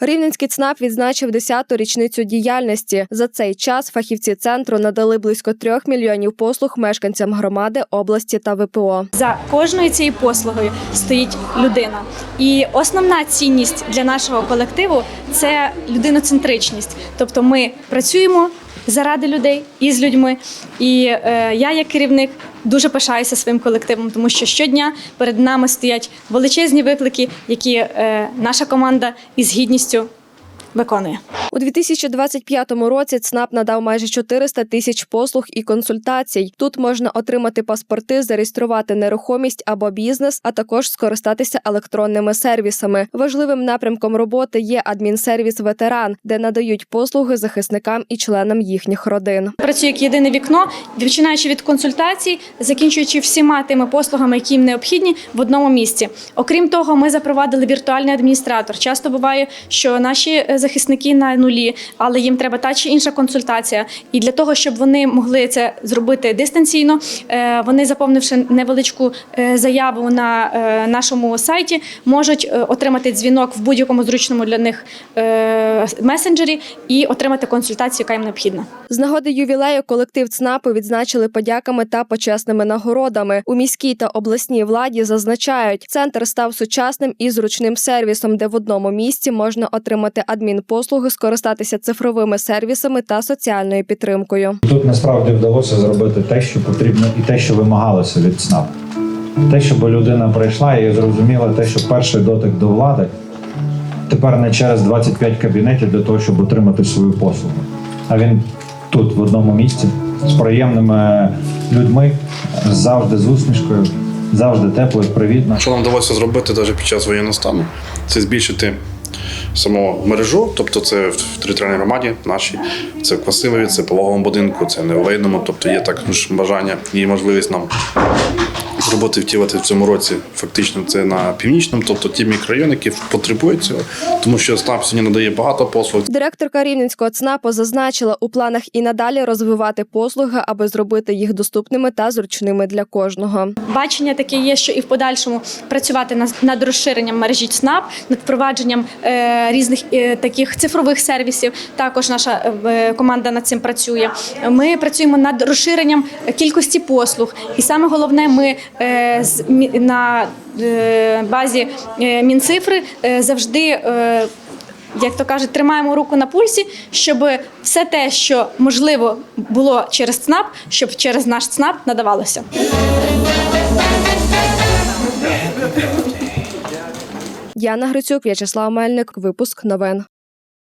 Рівненський ЦНАП відзначив 10-ту річницю діяльності. За цей час фахівці центру надали близько трьох мільйонів послуг мешканцям громади, області та ВПО. За кожною цією послугою стоїть людина. І основна цінність для нашого колективу це людиноцентричність. Тобто ми працюємо заради людей і з людьми. І е, я, як керівник, дуже пишаюся своїм колективом, тому що щодня перед нами стоять величезні виклики, які е, наша команда із гідністю виконує. У 2025 році ЦНАП надав майже 400 тисяч послуг і консультацій. Тут можна отримати паспорти, зареєструвати нерухомість або бізнес, а також скористатися електронними сервісами. Важливим напрямком роботи є адмінсервіс ветеран, де надають послуги захисникам і членам їхніх родин. Працюю як єдине вікно, починаючи від консультацій, закінчуючи всіма тими послугами, які їм необхідні в одному місці. Окрім того, ми запровадили віртуальний адміністратор. Часто буває, що наші е, захисники на нулі, але їм треба та чи інша консультація. І для того, щоб вони могли це зробити дистанційно, е, вони, заповнивши невеличку е, заяву на е, нашому сайті, можуть отримати дзвінок в будь-якому зручному для них месенджері і отримати консультацію, яка їм необхідна. З нагоди ювілею колектив ЦНАПу відзначили подяками та почесними нагородами. У міській та обласній владі зазначають, центр став сучасним і зручним сервісом, де в одному місці можна отримати адмінпослуги, скористатися цифровими сервісами та соціальною підтримкою. Тут насправді вдалося зробити те, що потрібно, і те, що вимагалося від ЦНАП. Те, щоб людина прийшла і зрозуміла те, що перший дотик до влади тепер не через 25 кабінетів для того, щоб отримати свою послугу. А він тут, в одному місці, з приємними людьми, завжди з усмішкою, завжди тепло і привітно. Що нам вдалося зробити навіть під час воєнного стану, це збільшити саму мережу, тобто це в територіальній громаді нашій, це в Квасилові, це в пологовому будинку, це в Неволейному, тобто є також бажання і можливість нам роботи втілити в цьому році. Фактично це на північному, тобто ті мікрорайони, які потребують цього, тому що СНАП сьогодні надає багато послуг. Директорка Рівненського ЦНАПу зазначила, у планах і надалі розвивати послуги, аби зробити їх доступними та зручними для кожного. Бачення таке є, що і в подальшому працювати над, над розширенням мережі ЦНАП, над впровадженням е, різних е, таких цифрових сервісів. Також наша е, команда над цим працює. Ми працюємо над розширенням кількості послуг, і саме головне, ми на е, базі е, Мінцифри е, завжди. Е, як то кажуть, тримаємо руку на пульсі, щоб все те, що можливо було через ЦНАП, щоб через наш ЦНАП надавалося. Яна Грицюк, В'ячеслав Мельник. Випуск новин.